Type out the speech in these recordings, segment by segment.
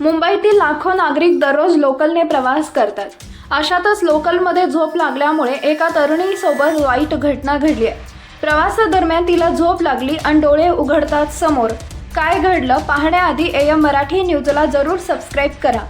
मुंबईतील लाखो नागरिक दररोज लोकलने प्रवास करतात. अशातच लोकलमध्ये झोप लागल्यामुळे एका तरुणीसोबत वाईट घटना घडली आहे. प्रवासादरम्यान तिला झोप लागली आणि डोळे उघडतात समोर. काय घडलं पाहण्याआधी ए एम मराठी न्यूजला जरूर सबस्क्राईब करा.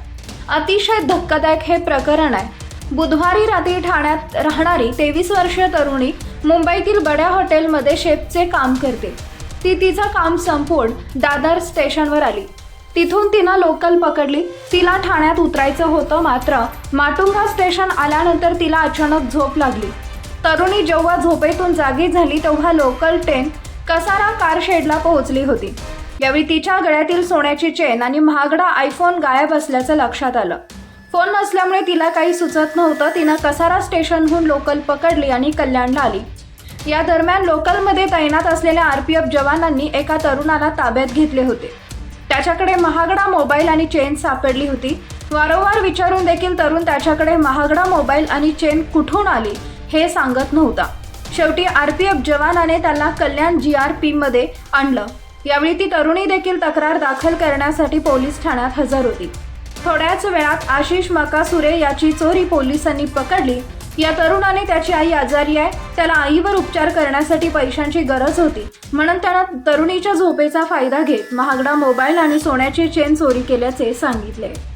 अतिशय धक्कादायक हे प्रकरण आहे. बुधवारी रात्री ठाण्यात राहणारी तेवीस वर्षीय तरुणी मुंबईतील बड्या हॉटेलमध्ये शेफचे काम करते. ती तिचं काम संपवून दादर स्टेशनवर आली. तिथून तिनं लोकल पकडली. तिला ठाण्यात उतरायचं होतं मात्र माटुंगा स्टेशन आल्यानंतर तिला अचानक झोप लागली. तरुणी जेव्हा झोपेतून जागी झाली तेव्हा लोकल ट्रेन कसारा कार शेडला पोहोचली होती. यावेळी तिच्या गळ्यातील सोन्याची चेन आणि महागडा आयफोन गायब असल्याचं लक्षात आलं. फोन नसल्यामुळे तिला काही सुचत नव्हतं. तिनं कसारा स्टेशनहून लोकल पकडली आणि कल्याणला आली. या दरम्यान लोकलमध्ये तैनात असलेल्या आर पी एफ जवानांनी एका तरुणाला ताब्यात घेतले होते. त्याच्याकडे महागडा मोबाईल आणि चेन सापडली होती. वारंवार विचारून देखील तरुण त्याच्याकडे महागडा मोबाईल आणि चेन कुठून आली हे सांगत नव्हता. शेवटी आरपीएफ जवानाने त्याला कल्याण जी आर पीमध्ये आणलं. यावेळी ती तरुणी देखील तक्रार दाखल करण्यासाठी पोलीस ठाण्यात हजर होती. थोड्याच वेळात आशिष मकासुरे याची चोरी पोलिसांनी पकडली या तरुणाने त्याची आई आजारी आहे. त्याला आईवर उपचार करण्यासाठी पैशांची गरज होती. म्हणून त्यानं तरुणीच्या झोपेचा फायदा घेत महागडा मोबाईल आणि सोन्याची चेन चोरी केल्याचे सांगितले.